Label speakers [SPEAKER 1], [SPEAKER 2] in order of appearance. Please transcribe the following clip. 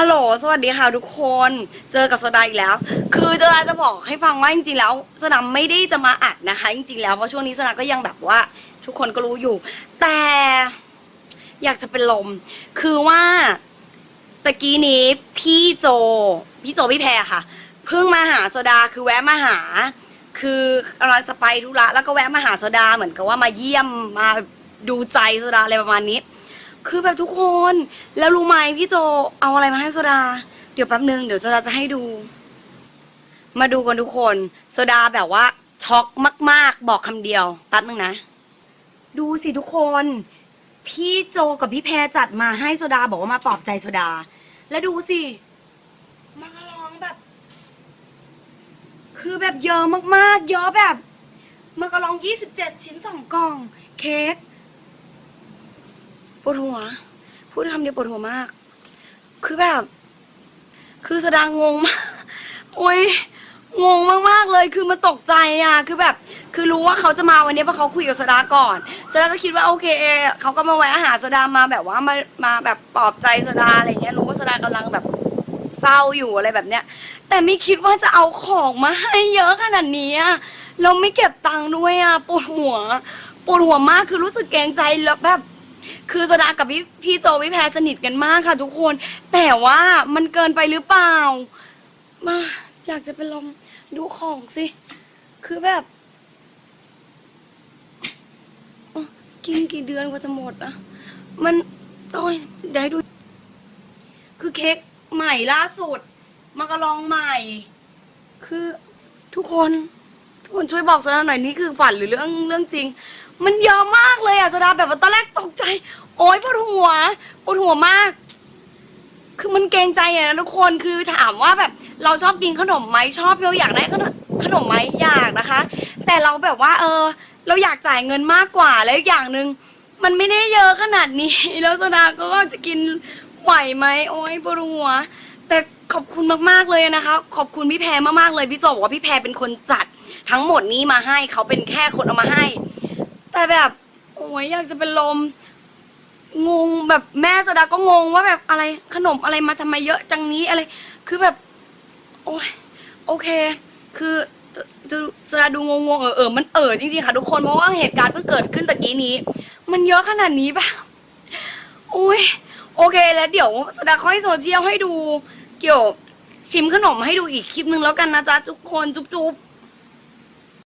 [SPEAKER 1] ฮัลโหล สวัสดีค่ะทุกคน เจอกับโซดาอีกแล้ว คือโซดาจะบอกให้ฟังว่าจริงๆแล้วโซดาไม่ได้จะมาอัดนะคะ จริงๆแล้วเพราะช่วงนี้โซดาก็ยังแบบว่า ทุกคนก็รู้อยู่ แต่อยากจะเป็นลม คือว่าตะกี้นี้พี่โจ พี่โจพี่แพรค่ะ เพิ่งมาหาโซดาคือแวะมาหา คือกำลังจะไปธุระแล้วก็แวะมาหาโซดาเหมือนกับว่ามาเยี่ยมมาดูใจโซดาอะไรประมาณนี้ คือแบบทุกคน แล้วรู้ไหมพี่โจเอาอะไรมาให้โซดา เดี๋ยวแป๊บนึงเดี๋ยวโซดาจะให้ดู มาดูกันทุกคน โซดาแบบว่าช็อกมาก ๆ บอกคำเดียวแป๊บนึงนะ ดูสิทุกคน พี่โจกับพี่แพรจัดมาให้โซดาบอกว่ามาปลอบใจโซดา แล้วดูสิมาลองแบบ คือแบบเยอะมากๆ เยอะแบบมากระลอง 27 ชิ้นสองกล่อง เค้ก ปวดหัว พูดคำเดียวปวดหัวมาก คือแบบ คือแสดงงงมากโอ้ยงงมากๆเลย คือมันตกใจอะ คือแบบ คือรู้ว่าเขาจะมาวันนี้เพราะเขาคุยกับสดาก่อนสดาก็คิดว่าโอเคเขาก็มาแวะหาสดามาแบบว่ามา มาแบบปลอบใจสดาอะไรเงี้ย รู้ว่าสดากำลังแบบเศร้าอยู่อะไรแบบเนี้ย แต่ไม่คิดว่าจะเอาของมาให้เยอะขนาดนี้อะเราไม่เก็บตังค์ด้วยอะ ปวดหัว ปวดหัวมาก คือรู้สึกเกรงใจแล้วแบบ คือโซดากับพี่พี่โจพี่แพรสนิทกันมากค่ะ ทุกคน แต่ว่ามันเกินไปหรือเปล่า มาอยากจะไปลองดูของสิ คือแบบอะกินกี่เดือนกว่าจะหมดอะมันโอ้ยได้ดู คือเค้กใหม่ล่าสุดมากระลองใหม่ คือทุกคน คนช่วยบอกโซดาหน่อยนี่คือฝันหรือเรื่องเรื่องจริง มันเยอะมากเลยอะโซดาแบบว่าตอนแรกตกใจ โอ๊ยปวดหัวปวดหัวมาก คือมันเกรงใจอะนะทุกคนคือถามว่าแบบเราชอบกินขนมไหมชอบเราอยากได้ขนมขนมไหมอยากนะคะ แต่เราแบบว่า เออ เราอยากจ่ายเงินมากกว่าแล้วอย่างหนึ่งมันไม่ได้เยอะขนาดนี้ แล้วโซดาก็จะกินไหวไหมโอ๊ยปวดหัว แต่ขอบคุณมากๆเลยนะคะ ขอบคุณพี่แพรมากๆเลยพี่โจบอกว่าพี่แพรเป็นคนจัด ทั้งหมดนี้มาให้เขาเป็นแค่คนเอามาให้ แต่แบบโอ้ยอยากจะเป็นลม งงแบบแม่โซดาก็งงว่าแบบอะไรขนมอะไรมาทำไมเยอะจังนี้อะไร คือแบบ โอ้ยโอเค คือจะโซดาดูงงงๆเออเออมันเออจริงๆค่ะทุกคนเพราะว่าเหตุการณ์เพิ่งเกิดขึ้นตะกี้นี้ มันเยอะขนาดนี้ป่ะโอ้ยโอเคแล้วเดี๋ยวโซดาค่อยโซเชียลให้ดูเกี่ยวชิมขนมให้ดูอีกคลิปนึงแล้วกันนะจ๊ะทุกคนจุ๊บๆ